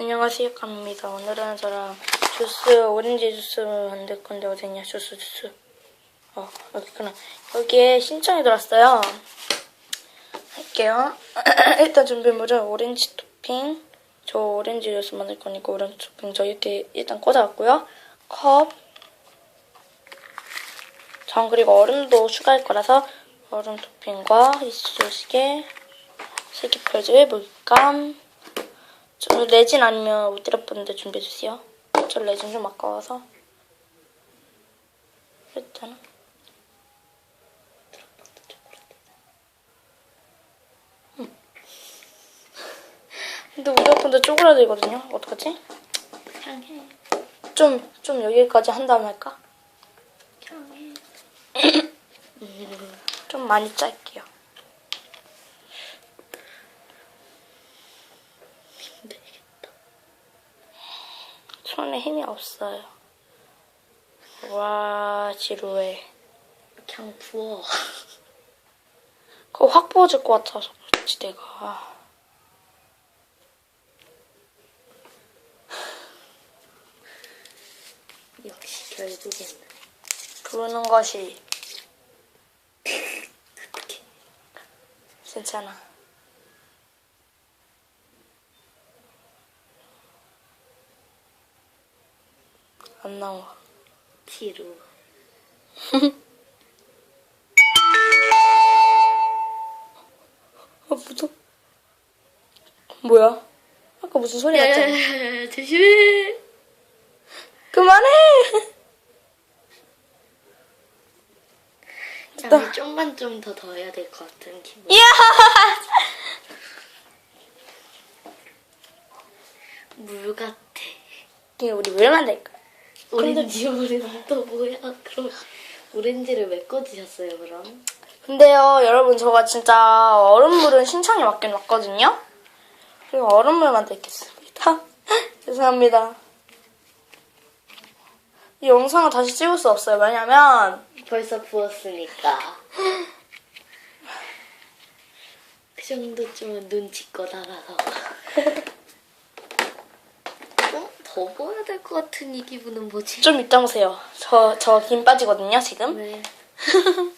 안녕하세요, 감입니다. 오늘은 저랑 주스, 오렌지 주스 만들 건데 어딨냐, 주스, 주스. 어, 여기 있구나. 여기에 신청이 들었어요. 할게요. 일단 준비물은 오렌지 토핑. 저 오렌지 주스 만들 거니까 오렌지 토핑 저 이렇게 일단 꽂아왔고요. 컵. 전 그리고 얼음도 추가할 거라서 얼음 토핑과 이쑤시개, 세기표즈, 물감, 저 레진 아니면 오디럽분들 준비해주세요. 저 레진 좀 아까워서. 그랬잖아. 응. 근데 오디럽분들 쪼그라들거든요. 어떡하지? 해. 좀, 좀 여기까지 한 다음에 할까? 해. 좀 많이 짤게요. 힘들겠다. 손에 힘이 없어요. 와, 지루해. 그냥 부어. 그거 확 부어질 것 같아서 그렇지, 내가. 역시 결국에는 부르는 것이 괜찮아. 안 나와. 티로 아, 무서 뭐야? 아까 무슨 소리 났잖아. 야야야야 조심해. 그만해! 양이 좀만 좀 더 더 해야 될 것 같은 기분. 이야! 물 같아. 이게 우리 물 만들까? 오렌지 물은 또 뭐야? 그럼 오렌지를 메꿔주셨어요 그럼? 근데요, 여러분, 저가 진짜 얼음물은 신청이 맞긴 왔거든요? 그리고 얼음물 만들겠습니다. 죄송합니다. 이 영상을 다시 찍을 수 없어요. 왜냐면, 벌써 부었으니까. 그 정도쯤은 눈치껏 알아서. 부어야 될 것 같은 이 기분은 뭐지? 좀 이따 보세요. 저, 저 김 빠지거든요, 지금. 네.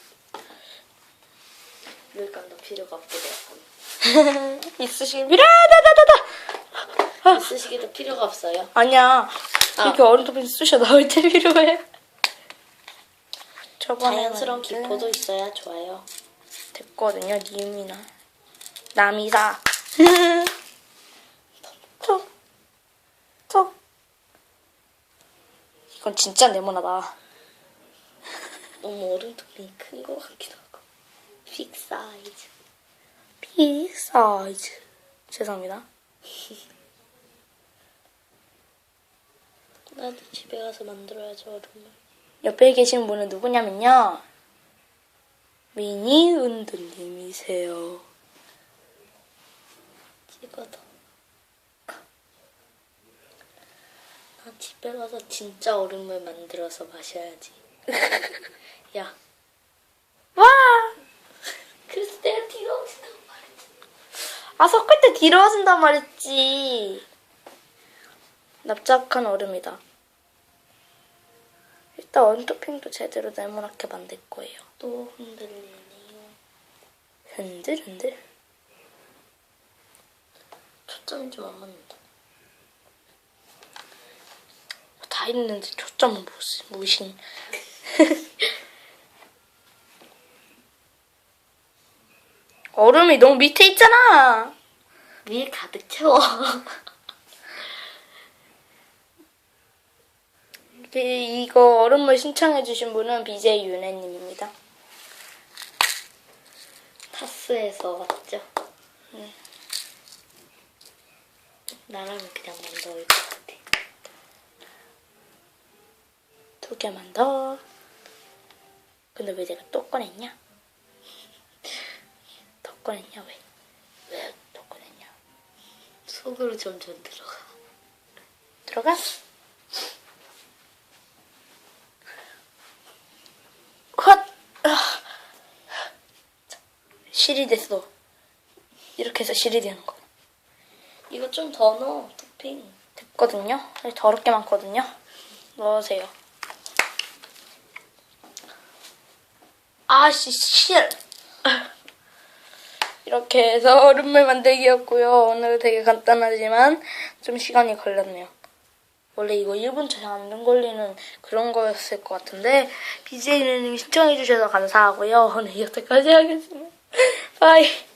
물감도 필요가 되었군. 있으시길 필요하다다다다! 쓰시기도 필요가 없어요. 아니야. 이렇게 얼음 토핑 쑤셔 넣을 때 필요해. 저번에 자연스러운 만든 기포도 있어야 좋아요. 됐거든요, 님이나. 남이사. 톡. 톡. 이건 진짜 네모나다. 너무 얼음통이 큰 것 같기도 하고. 픽 사이즈. 피 사이즈. 죄송합니다. 나도 집에 가서 만들어야죠, 얼음을. 옆에 계신 분은 누구냐면요. 미니 은두님이세요. 찍어도. 나 집에 가서 진짜 얼음을 만들어서 마셔야지. 야, 와! 그래서 내가 뒤로 오신다고 말했지. 아, 섞을 때 뒤로 하신단 말했지. 납작한 얼음이다. 일단 얼음 토핑도 제대로 네모나게 만들 거예요. 또 흔들리네요. 흔들흔들. 초점이 좀 안 맞는다. 다 있는데 초점은 무신. 얼음이 너무 밑에 있잖아. 위에 가득 채워. 이- 이거 얼음물 신청해주신 분은 BJ 윤혜님입니다. 타스에서 왔죠? 나라면 그냥 만들어올 것 같아. 두 개만 더. 근데 왜 내가 또 꺼냈냐? 더 꺼냈냐, 왜? 왜 또 꺼냈냐? 속으로 점점 들어가. 들어가? 헛! 아. 실이 됐어. 이렇게 해서 실이 되는 거. 이거 좀 더 넣어. 토핑 됐거든요. 더럽게 많거든요. 넣으세요. 아씨 실. 이렇게 해서 얼음물 만들기였고요. 오늘 되게 간단하지만 좀 시간이 걸렸네요. 원래 이거 1분 채안 걸리는 그런 거였을 것 같은데 BJ님 신청해주셔서 감사하고요. 오늘 여기까지 하겠습니다. 바이.